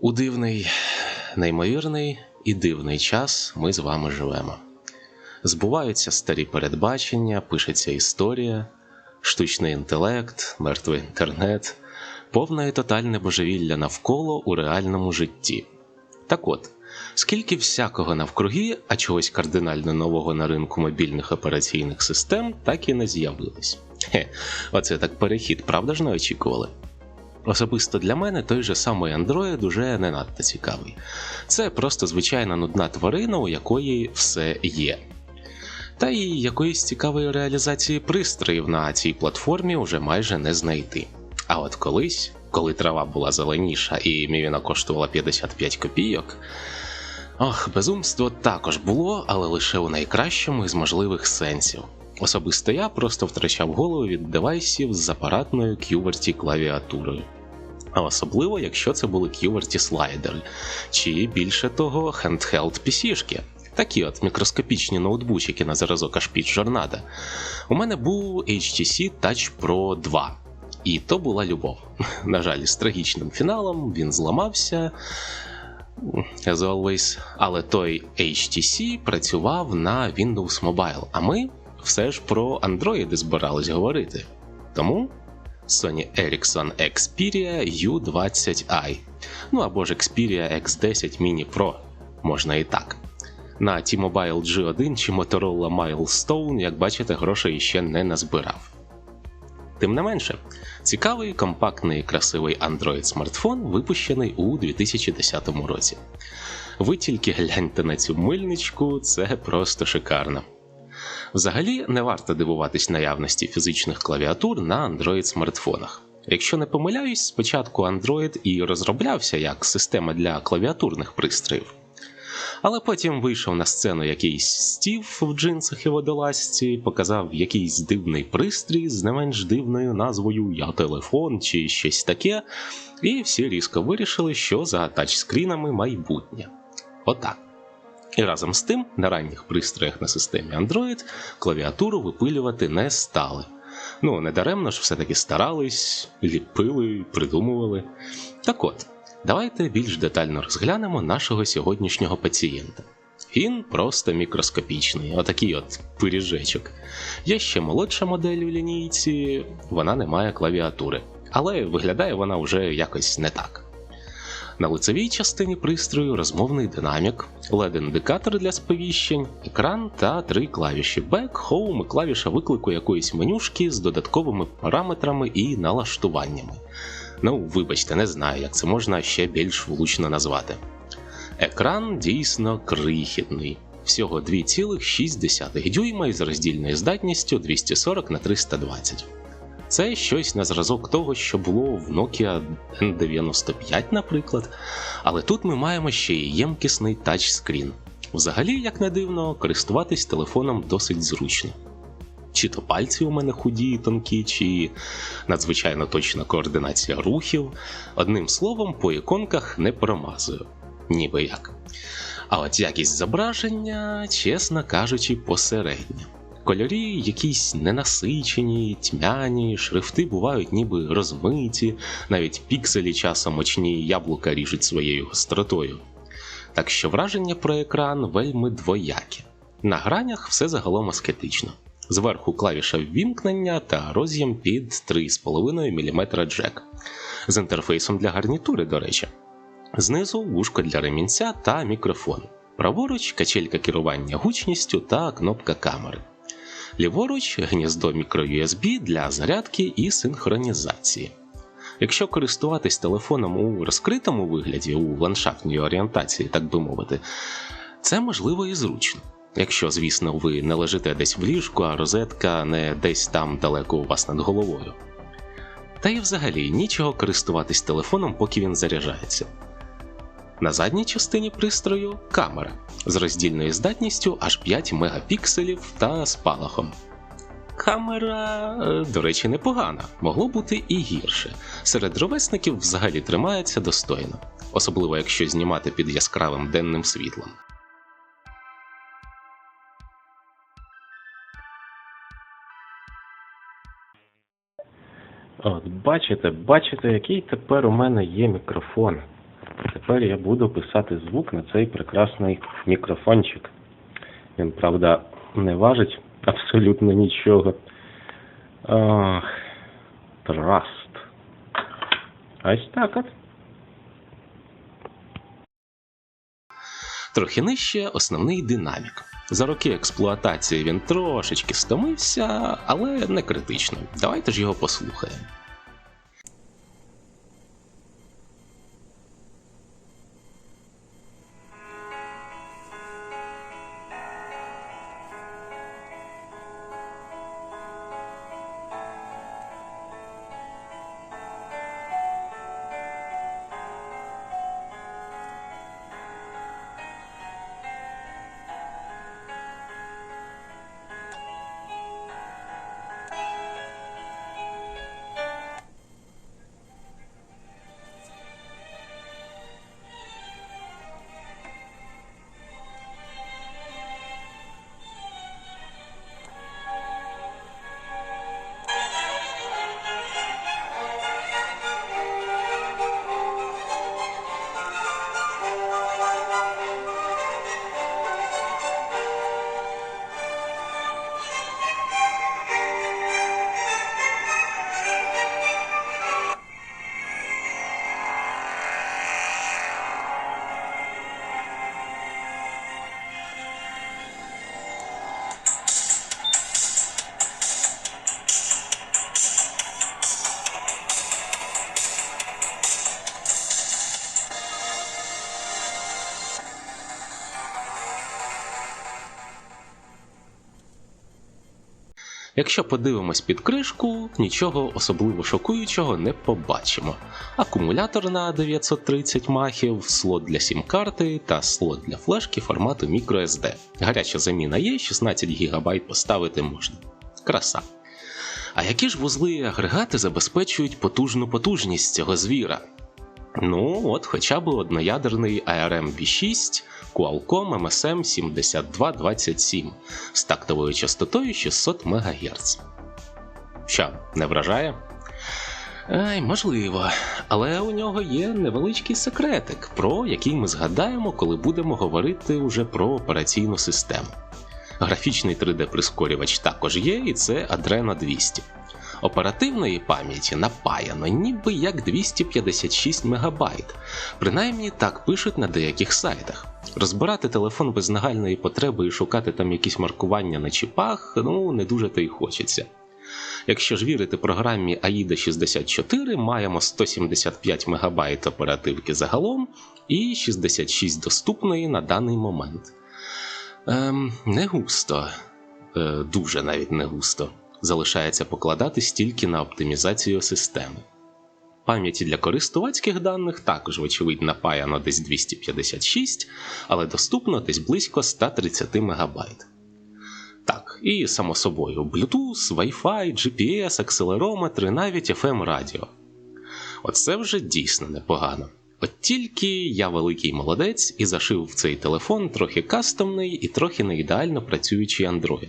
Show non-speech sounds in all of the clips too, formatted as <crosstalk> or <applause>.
У дивний, неймовірний і дивний час ми з вами живемо. Збуваються старі передбачення, пишеться історія, штучний інтелект, мертвий інтернет, повне і тотальне божевілля навколо у реальному житті. Так от, скільки всякого навкруги, а чогось кардинально нового на ринку мобільних операційних систем так і не з'явилось. Хе, оце так перехід, правда ж не очікували? Особисто для мене той же самий Android уже не надто цікавий. Це просто звичайна нудна тварина, у якої все є. Та й якоїсь цікавої реалізації пристроїв на цій платформі вже майже не знайти. А от колись, коли трава була зеленіша і мівіна коштувала 55 копійок. Ох, безумство також було, але лише у найкращому із можливих сенсів. Особисто я просто втрачав голову від девайсів з апаратною QWERTY клавіатурою. А особливо, якщо це були QWERTY слайдери, чи більше того, handheld PC-шки. Такі от мікроскопічні ноутбучики на зразок під жорнада. У мене був HTC Touch Pro 2. І то була любов. <laughs> На жаль, з трагічним фіналом він зламався. As always. Але той HTC працював на Windows Mobile, а ми все ж про Android збирались говорити. Тому Sony Ericsson Xperia U20i. Ну або ж Xperia X10 Mini Pro, можна і так. На T-Mobile G1 чи Motorola Milestone, як бачите, грошей ще не назбирав. Тим не менше, цікавий, компактний красивий Android смартфон випущений у 2010 році. Ви тільки гляньте на цю мильничку, це просто шикарно. Взагалі не варто дивуватись наявності фізичних клавіатур на Android смартфонах. Якщо не помиляюсь, спочатку Android і розроблявся як система для клавіатурних пристроїв. Але потім вийшов на сцену якийсь стів в джинсах і водолазці, показав якийсь дивний пристрій з не менш дивною назвою Я телефон чи щось таке, і всі різко вирішили, що за тачскрінами майбутнє. Отак. І разом з тим, на ранніх пристроях на системі Android клавіатуру випилювати не стали. Ну, недаремно ж все-таки старались, ліпили, придумували. Так от, давайте більш детально розглянемо нашого сьогоднішнього пацієнта. Він просто мікроскопічний, отакий от пиріжечок. Є ще молодша модель у лінійці, вона не має клавіатури, але виглядає вона вже якось не так. На лицевій частині пристрою розмовний динамік, LED-індикатор для сповіщень, екран та три клавіші Back, Home і клавіша виклику якоїсь менюшки з додатковими параметрами і налаштуваннями. Ну, вибачте, не знаю, як це можна ще більш влучно назвати. Екран дійсно крихітний. Всього 2,6 дюйма із роздільною здатністю 240 на 320 це щось на зразок того, що було в Nokia N95, наприклад. Але тут ми маємо ще й ємкісний тачскрін. Взагалі, як не дивно, користуватись телефоном досить зручно. Чи то пальці у мене худі і тонкі, чи надзвичайно точна координація рухів. Одним словом, по іконках не промазую. Ніби як. А от якість зображення, чесно кажучи, посередня. Кольорі якісь ненасичені, тьмяні, шрифти бувають ніби розмиті, навіть пікселі часом очні яблука ріжуть своєю гостротою. Так що враження про екран вельми двояке. На гранях все загалом аскетично. Зверху клавіша ввімкнення та роз'єм під 3,5 мм джек. З інтерфейсом для гарнітури, до речі. Знизу вушко для ремінця та мікрофон. Праворуч качелька керування гучністю та кнопка камери. Ліворуч гніздо microUSB для зарядки і синхронізації. Якщо користуватись телефоном у розкритому вигляді, у ландшафтній орієнтації, так би мовити, це можливо і зручно. Якщо, звісно, ви не лежите десь в ліжку, а розетка не десь там далеко у вас над головою. Та й взагалі нічого користуватись телефоном, поки він заряджається. На задній частині пристрою камера з роздільною здатністю аж 5 мегапікселів та спалахом. Камера, е, до речі, непогана, могло бути і гірше. Серед ровесників взагалі тримається достойно, особливо якщо знімати під яскравим денним світлом. От, бачите, бачите, який тепер у мене є мікрофон. Тепер я буду писати звук на цей прекрасний мікрофончик. Він, правда, не важить абсолютно нічого. Ах, Траст. Ось так от. Трохи нижче основний динамік. За роки експлуатації він трошечки стомився, але не критично. Давайте ж його послухаємо. Якщо подивимось під кришку, нічого особливо шокуючого не побачимо. Акумулятор на 930 махів, слот для сім-карти та слот для флешки формату microSD. Гаряча заміна є, 16 ГБ поставити можна. Краса. А які ж вузли і агрегати забезпечують потужну потужність цього звіра? Ну, от хоча б одноядерний ARM V6 Qualcomm MSM 7227 з тактовою частотою 600 МГц. Що, не вражає? Ай, можливо, але у нього є невеличкий секретик, про який ми згадаємо, коли будемо говорити уже про операційну систему. Графічний 3D-прискорювач також є, і це Adreno 200. Оперативної пам'яті напаяно ніби як 256 МБ. Принаймні так пишуть на деяких сайтах. Розбирати телефон без нагальної потреби і шукати там якісь маркування на чіпах, ну не дуже то й хочеться. Якщо ж вірити програмі AIDA 64, маємо 175 МБ оперативки загалом і 66 доступної на даний момент. Ем, Не густо, е, дуже навіть не густо. Залишається покладатись тільки на оптимізацію системи. Пам'яті для користувацьких даних також, вочевидь, напаяно десь 256, але доступно десь близько 130 МБ. Так, і само собою, Bluetooth, Wi-Fi, GPS, акселерометри, навіть FM радіо. Оце вже дійсно непогано. От тільки я великий молодець і зашив в цей телефон трохи кастомний і трохи не ідеально працюючий Android.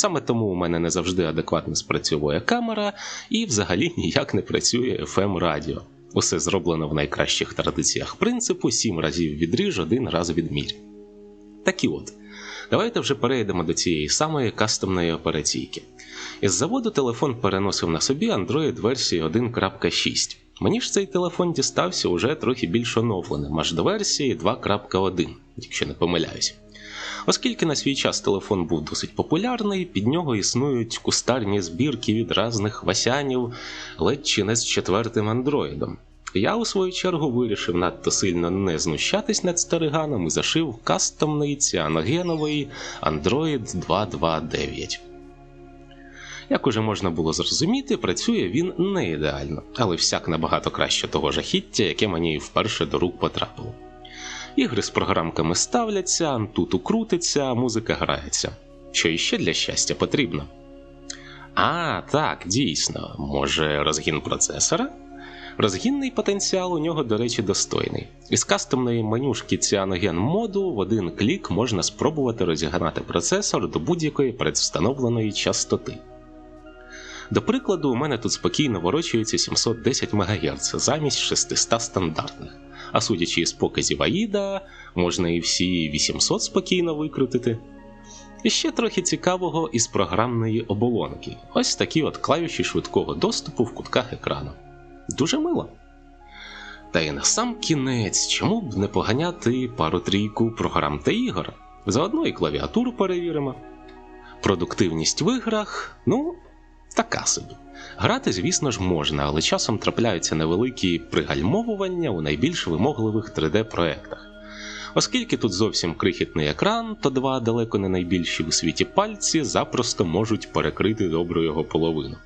Саме тому у мене не завжди адекватно спрацьовує камера і взагалі ніяк не працює FM радіо. Усе зроблено в найкращих традиціях принципу: 7 разів відріж, один раз відмірь. Так і от, давайте вже перейдемо до цієї самої кастомної операційки. Із заводу телефон переносив на собі Android версії 1.6. Мені ж цей телефон дістався уже трохи більш оновленим, аж до версії 2.1, якщо не помиляюсь. Оскільки на свій час телефон був досить популярний, під нього існують кустарні збірки від разних васянів, ледь чи не з четвертим андроїдом. Я у свою чергу вирішив надто сильно не знущатись над стариганом і зашив кастомний ціаногеновий Android 229. Як уже можна було зрозуміти, працює він не ідеально, але всяк набагато краще того жахіття, яке мені вперше до рук потрапило. Ігри з програмками ставляться, антуту крутиться, музика грається. Що іще для щастя потрібно? А, так, дійсно, може розгін процесора? Розгінний потенціал у нього, до речі, достойний. Із кастомної менюшки Cyanogen моду в один клік можна спробувати розігнати процесор до будь-якої предвстановленої частоти. До прикладу, у мене тут спокійно ворочується 710 МГц замість 600 стандартних а судячи з показів Аїда, можна і всі 800 спокійно викрутити. І ще трохи цікавого із програмної оболонки. Ось такі от клавіші швидкого доступу в кутках екрану. Дуже мило. Та й на сам кінець, чому б не поганяти пару-трійку програм та ігор? Заодно і клавіатуру перевіримо. Продуктивність в іграх, ну, така собі. Грати, звісно ж, можна, але часом трапляються невеликі пригальмовування у найбільш вимогливих 3D-проектах. Оскільки тут зовсім крихітний екран, то два далеко не найбільші у світі пальці запросто можуть перекрити добру його половину.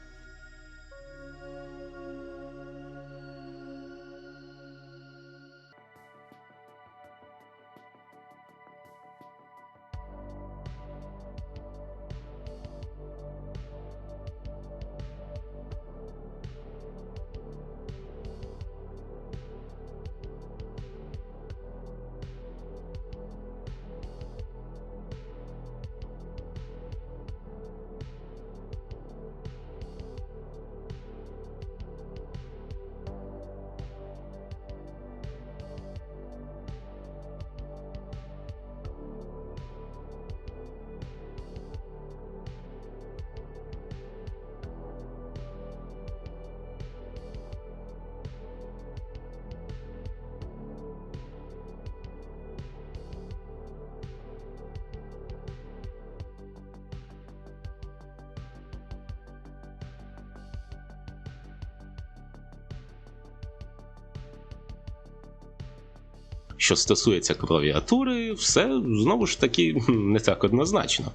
Що стосується клавіатури, все знову ж таки <laughs> не так однозначно.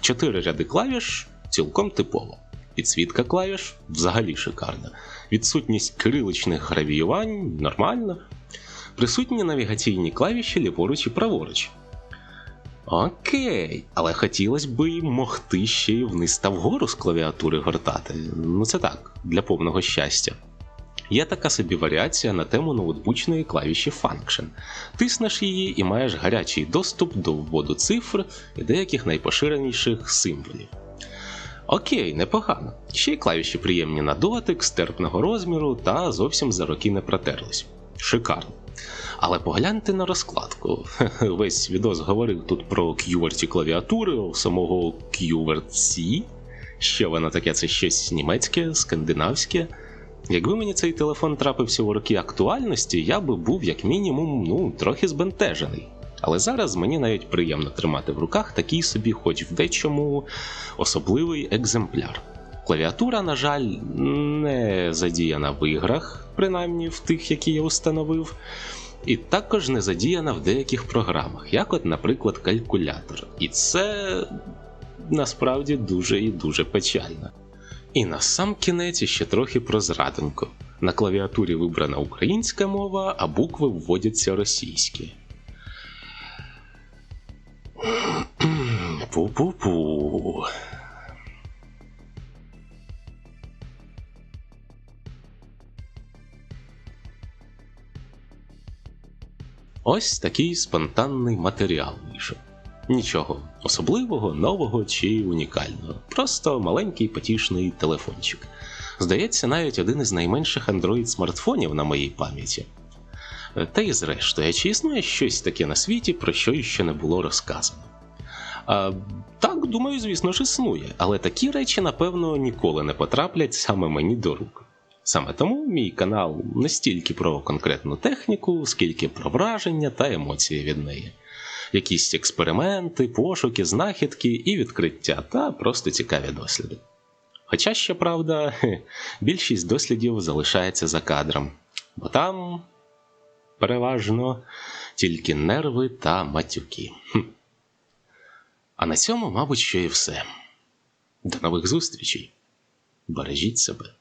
Чотири ряди клавіш цілком типово. Підсвітка клавіш взагалі шикарна. Відсутність кириличних гравіювань нормально. Присутні навігаційні клавіші ліворуч і праворуч. Окей, але хотілося б і могти ще й вниз та вгору з клавіатури гортати. Ну це так, для повного щастя. Є така собі варіація на тему ноутбучної клавіші Function. Тиснеш її і маєш гарячий доступ до вводу цифр і деяких найпоширеніших символів. Окей, непогано. Ще й клавіші приємні на дотик, стерпного розміру та зовсім за роки не протерлись. Шикарно. Але погляньте на розкладку. <laughs> Весь відос говорив тут про QWERTY клавіатури, самого QWERTY. Що воно таке? Це щось німецьке, скандинавське. Якби мені цей телефон трапився у роки актуальності, я би був як мінімум ну, трохи збентежений. Але зараз мені навіть приємно тримати в руках такий собі, хоч в дечому особливий екземпляр. Клавіатура, на жаль, не задіяна в іграх, принаймні в тих, які я установив, і також не задіяна в деяких програмах, як, от, наприклад, калькулятор. І це насправді дуже і дуже печально. І на сам кінець ще трохи про зрадоньку. На клавіатурі вибрана українська мова, а букви вводяться російські. <clears throat> Пу-пу-пу. Ось такий спонтанний матеріал вийшов. Нічого особливого, нового чи унікального. Просто маленький потішний телефончик. Здається, навіть один із найменших Android смартфонів на моїй пам'яті. Та й зрештою, чи існує щось таке на світі, про що ще не було розказано? А, Так, думаю, звісно ж, існує, але такі речі, напевно, ніколи не потраплять саме мені до рук. Саме тому мій канал не стільки про конкретну техніку, скільки про враження та емоції від неї якісь експерименти, пошуки, знахідки і відкриття, та просто цікаві досліди. Хоча, щоправда, більшість дослідів залишається за кадром, бо там переважно тільки нерви та матюки. А на цьому, мабуть, що і все. До нових зустрічей. Бережіть себе.